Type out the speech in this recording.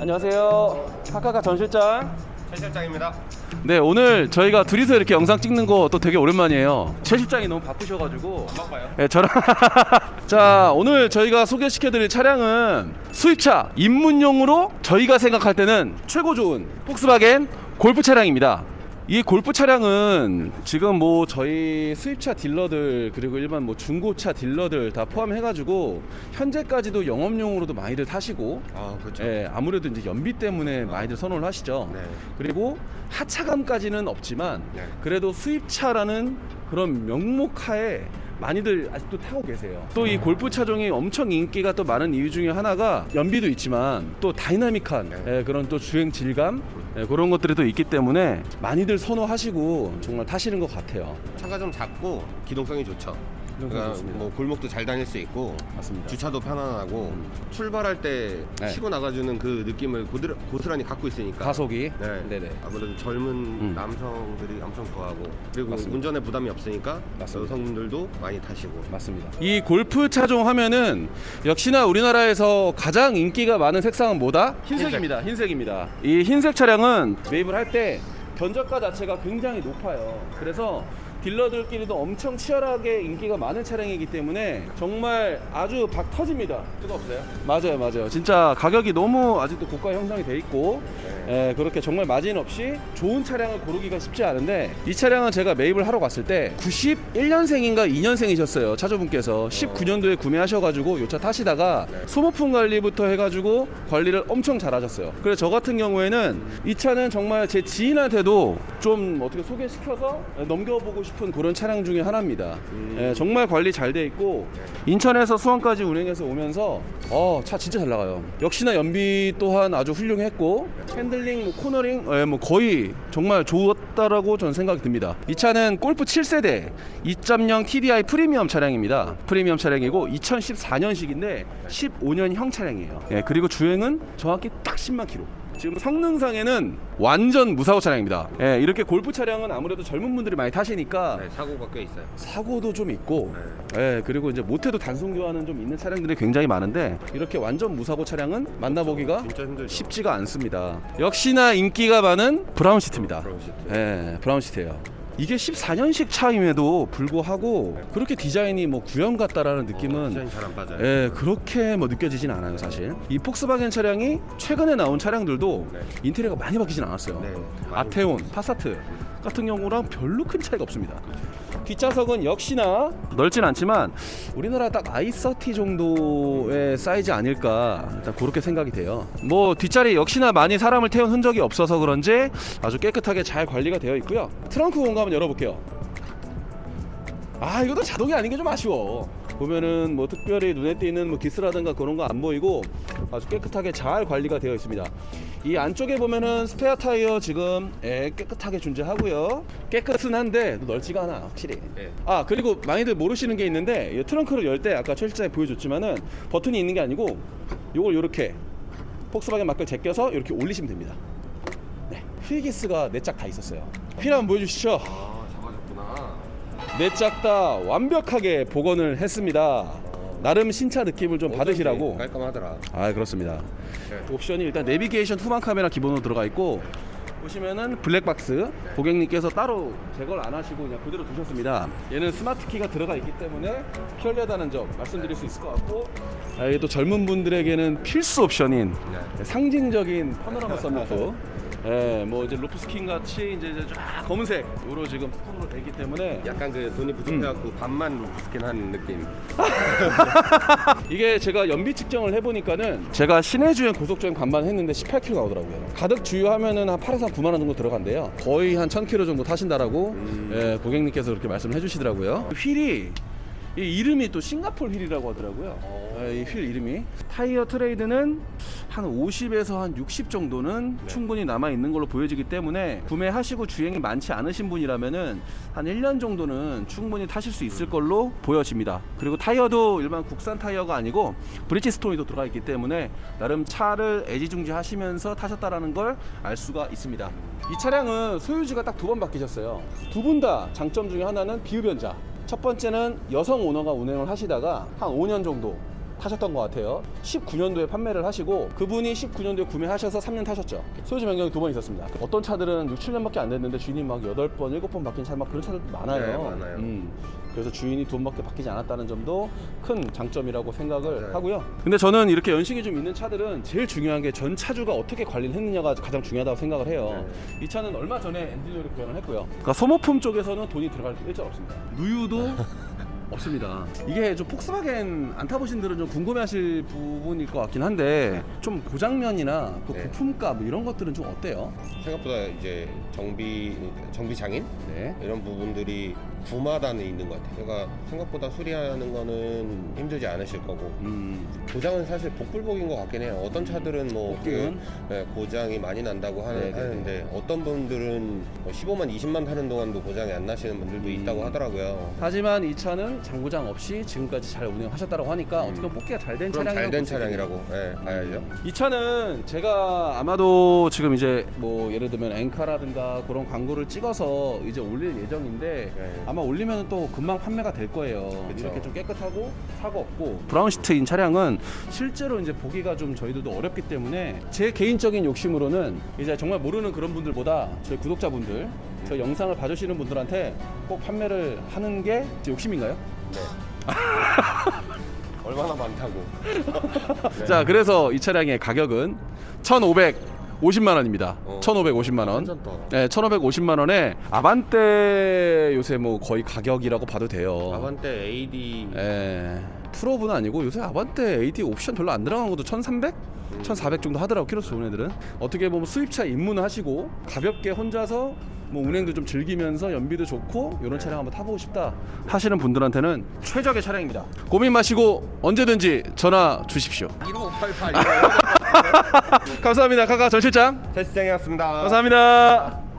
안녕하세요. 카카카 전 실장. 최 실장입니다. 네, 오늘 저희가 둘이서 이렇게 영상 찍는 거 또 되게 오랜만이에요. 최 실장이 너무 바쁘셔가지고. 바빠요. 네, 저랑. 자, 오늘 저희가 소개시켜드릴 차량은 수입차 입문용으로 저희가 생각할 때는 최고 좋은 폭스바겐 골프 차량입니다. 이 골프 차량은 지금 뭐 저희 수입차 딜러들 그리고 일반 뭐 중고차 딜러들 다 포함해가지고 현재까지도 영업용으로도 많이들 타시고 아 그렇죠. 예, 아무래도 이제 연비 때문에 많이들 선호를 하시죠. 네. 그리고 하차감까지는 없지만 네. 그래도 수입차라는 그런 명목하에 많이들 아직도 타고 계세요. 또 이 골프 차종이 엄청 인기가 또 많은 이유 중에 하나가 연비도 있지만 또 다이나믹한 네. 예, 그런 또 주행 질감 예, 그런 것들이 또 있기 때문에 많이들 선호하시고 정말 타시는 것 같아요. 차가 좀 작고 기동성이 좋죠. 그러니까 좋습니다. 뭐 골목도 잘 다닐 수 있고 맞습니다. 주차도 편안하고 음. 출발할 때 네. 치고 나가주는 그 느낌을 고드라, 고스란히 갖고 있으니까. 가속이 네. 네네. 아무래도 젊은 음. 남성들이 엄청 좋아하고 그리고 맞습니다. 운전에 부담이 없으니까 맞습니다. 여성분들도 많이 타시고. 맞습니다. 이 골프 차종 하면은 역시나 우리나라에서 가장 인기가 많은 색상은 뭐다? 흰색입니다. 흰색입니다. 이 흰색 차량은 매입을 할 때 견적가 자체가 굉장히 높아요. 그래서 딜러들끼리도 엄청 치열하게 인기가 많은 차량이기 때문에 정말 아주 박 터집니다. 뜨겁어요? 맞아요, 맞아요. 진짜 가격이 너무 아직도 고가 형성이 돼 있고, 예, 그렇게 정말 마진 없이 좋은 차량을 고르기가 쉽지 않은데 이 차량은 제가 매입을 하러 갔을 때 91년생인가 2년생이셨어요. 차주분께서 19년도에 구매하셔가지고 이차 타시다가 네. 소모품 관리부터 해가지고 관리를 엄청 잘하셨어요. 그래서 저 같은 경우에는 이 차는 정말 제 지인한테도 좀 어떻게 소개시켜서 넘겨보고 싶은 그런 차량 중에 하나입니다. 음. 예, 정말 관리 잘 돼 있고 인천에서 수원까지 운행해서 오면서 어, 차 진짜 잘 나가요. 역시나 연비 또한 아주 훌륭했고 핸들링, 뭐 코너링 예, 뭐 거의 정말 좋았다라고 저는 생각이 듭니다. 이 차는 골프 7세대 2.0 TDI 프리미엄 차량입니다. 프리미엄 차량이고 2014년식인데 15년형 차량이에요. 예, 그리고 주행은 정확히 딱 10만 킬로. 지금 성능상에는 완전 무사고 차량입니다. 예, 이렇게 골프 차량은 아무래도 젊은 분들이 많이 타시니까 네, 사고가 꽤 있어요. 사고도 좀 있고 네. 예, 그리고 이제 못해도 단순 교환은 좀 있는 차량들이 굉장히 많은데 이렇게 완전 무사고 차량은 만나보기가 진짜 힘들죠. 쉽지가 않습니다. 역시나 인기가 많은 브라운 시트입니다. 브라운 시트. 예, 브라운 시트예요. 이게 14년식 차임에도 불구하고 그렇게 디자인이 뭐 구형 같다라는 느낌은 어, 디자인 잘 안 빠져요. 예, 그렇게 뭐 느껴지진 않아요, 사실. 이 폭스바겐 차량이 최근에 나온 차량들도 네. 인테리어가 많이 바뀌진 않았어요. 네, 많이 아테온, 파사트 같은 경우랑 별로 큰 차이가 없습니다. 뒷좌석은 역시나 넓진 않지만 우리나라 딱 i30 정도의 사이즈 아닐까 일단 그렇게 생각이 돼요. 뭐 뒷자리 역시나 많이 사람을 태운 흔적이 없어서 그런지 아주 깨끗하게 잘 관리가 되어 있고요. 트렁크 공간 한번 열어볼게요. 아 이것도 자동이 아닌 게 좀 아쉬워 보면은 뭐 특별히 눈에 띄는 뭐 기스라든가 그런 거 안 보이고 아주 깨끗하게 잘 관리가 되어 있습니다. 이 안쪽에 보면은 스페어 타이어 지금 예, 깨끗하게 존재하고요. 깨끗은 한데 넓지가 않아 확실히. 네. 아 그리고 많이들 모르시는 게 있는데 이 트렁크를 열 때 아까 최실장이 보여줬지만은 버튼이 있는 게 아니고 요걸 요렇게 폭스바겐 마크를 제껴서 이렇게 올리시면 됩니다. 네 휠기스가 네 짝 다 있었어요. 휠 한번 보여주시죠. 아. 네짝다 완벽하게 복원을 했습니다. 나름 신차 느낌을 좀 받으시라고. 깔끔하더라. 아 그렇습니다. 네. 옵션이 일단 내비게이션 후방 카메라 기본으로 들어가 있고 보시면은 블랙박스 고객님께서 따로 제거를 안 하시고 그냥 그대로 두셨습니다. 얘는 스마트 키가 들어가 있기 때문에 편리하다는 점 말씀드릴 수 있을 것 같고 아, 이게 또 젊은 분들에게는 필수 옵션인 네. 상징적인 파노라마 선루프. 예, 뭐 이제 루프스킨 같이 이제 이제 쫙 검은색으로 지금 톤으로 돼 있기 때문에 약간 그 돈이 부족해갖고 반만 루프스킨 한 느낌. 이게 제가 연비 측정을 해보니까는 제가 시내 주행 고속 주행 반반 했는데 18km 나오더라고요. 가득 주유하면은 한 8에서 9만 원 정도 들어간대요. 거의 한 1000km 정도 타신다라고 음. 예, 고객님께서 그렇게 말씀을 해주시더라고요. 휠이 이 이름이 또 싱가폴 휠이라고 하더라고요. 예, 이휠 이름이 타이어 트레이드는 한 50에서 한 60 정도는 네. 충분히 남아 있는 걸로 보여지기 때문에 구매하시고 주행이 많지 않으신 분이라면은 한 1년 정도는 충분히 타실 수 있을 걸로 보여집니다. 그리고 타이어도 일반 국산 타이어가 아니고 브리지스톤이 또 들어가 있기 때문에 나름 차를 애지중지하시면서 타셨다라는 걸 알 수가 있습니다. 이 차량은 소유주가 딱 두 번 바뀌셨어요. 두 분 다 장점 중에 하나는 비흡연자. 첫 번째는 여성 오너가 운행을 하시다가 한 5년 정도 타셨던 것 같아요. 19년도에 판매를 하시고 그분이 19년도에 구매하셔서 3년 타셨죠. 소유주 변경이 두 번 있었습니다. 어떤 차들은 6, 7년밖에 안 됐는데 주인이 막 8번, 7번 바뀐 차 막 그런 차들도 많아요. 네, 많아요. 음. 그래서 주인이 두 번밖에 바뀌지 않았다는 점도 큰 장점이라고 생각을 맞아요. 하고요. 근데 저는 이렇게 연식이 좀 있는 차들은 제일 중요한 게 전 차주가 어떻게 관리를 했느냐가 가장 중요하다고 생각을 해요. 이 차는 얼마 전에 엔지니어를 교환을 했고요. 그러니까 소모품 쪽에서는 돈이 들어갈 일자 없습니다. 누유도 없습니다. 이게 좀 폭스바겐 안 타보신 분들은 좀 궁금해하실 부분일 것 같긴 한데 좀 고장면이나 그 네. 부품값 뭐 이런 것들은 좀 어때요? 생각보다 이제 정비 정비 장인 네. 이런 부분들이 구마단에 있는 것 같아요. 그러니까 생각보다 수리하는 거는 힘들지 않으실 거고 음, 고장은 사실 복불복인 것 같긴 해요. 어떤 차들은 뭐? 그, 네, 고장이 많이 난다고 하는, 네네네. 하는데 어떤 분들은 뭐 15만, 20만 타는 동안도 고장이 안 나시는 분들도 음. 있다고 하더라고요. 하지만 이 차는 장고장 없이 지금까지 잘 운행하셨다고 하니까 어떻게 보면 뽑기가 잘된 음. 그럼 차량이라고 잘된 볼수 있겠네요. 차량이라고 예, 봐야죠. 이 차는 제가 아마도 지금 이제 뭐 예를 들면 엔카라든가 그런 광고를 찍어서 이제 올릴 예정인데 네. 아마 올리면 또 금방 판매가 될 거예요. 그쵸. 이렇게 좀 깨끗하고 사고 없고 브라운 시트인 차량은 실제로 이제 보기가 좀 저희들도 어렵기 때문에 제 개인적인 욕심으로는 이제 정말 모르는 그런 분들보다 저희 구독자분들 저 영상을 봐주시는 분들한테 꼭 판매를 하는 게 제 욕심인가요? 네. 얼마나 많다고. 네. 자 그래서 이 차량의 가격은 1,550만 원입니다. 어. 1,550만 원. 떨어. 네, 1,550만 원에 아반떼 요새 뭐 거의 가격이라고 봐도 돼요. 아반떼 AD 예. 프로브는 아니고 요새 아반떼 AD 옵션 별로 안 들어간 것도 1,300? 1,400 정도 하더라고 키로수 좋은 애들은 어떻게 보면 수입차 입문하시고 가볍게 혼자서 뭐 운행도 좀 즐기면서 연비도 좋고 이런 차량 한번 타보고 싶다 하시는 분들한테는 최적의 차량입니다. 고민 마시고 언제든지 전화 주십시오. 1588 감사합니다. 카카 전 실장. 제 시장이었습니다. 감사합니다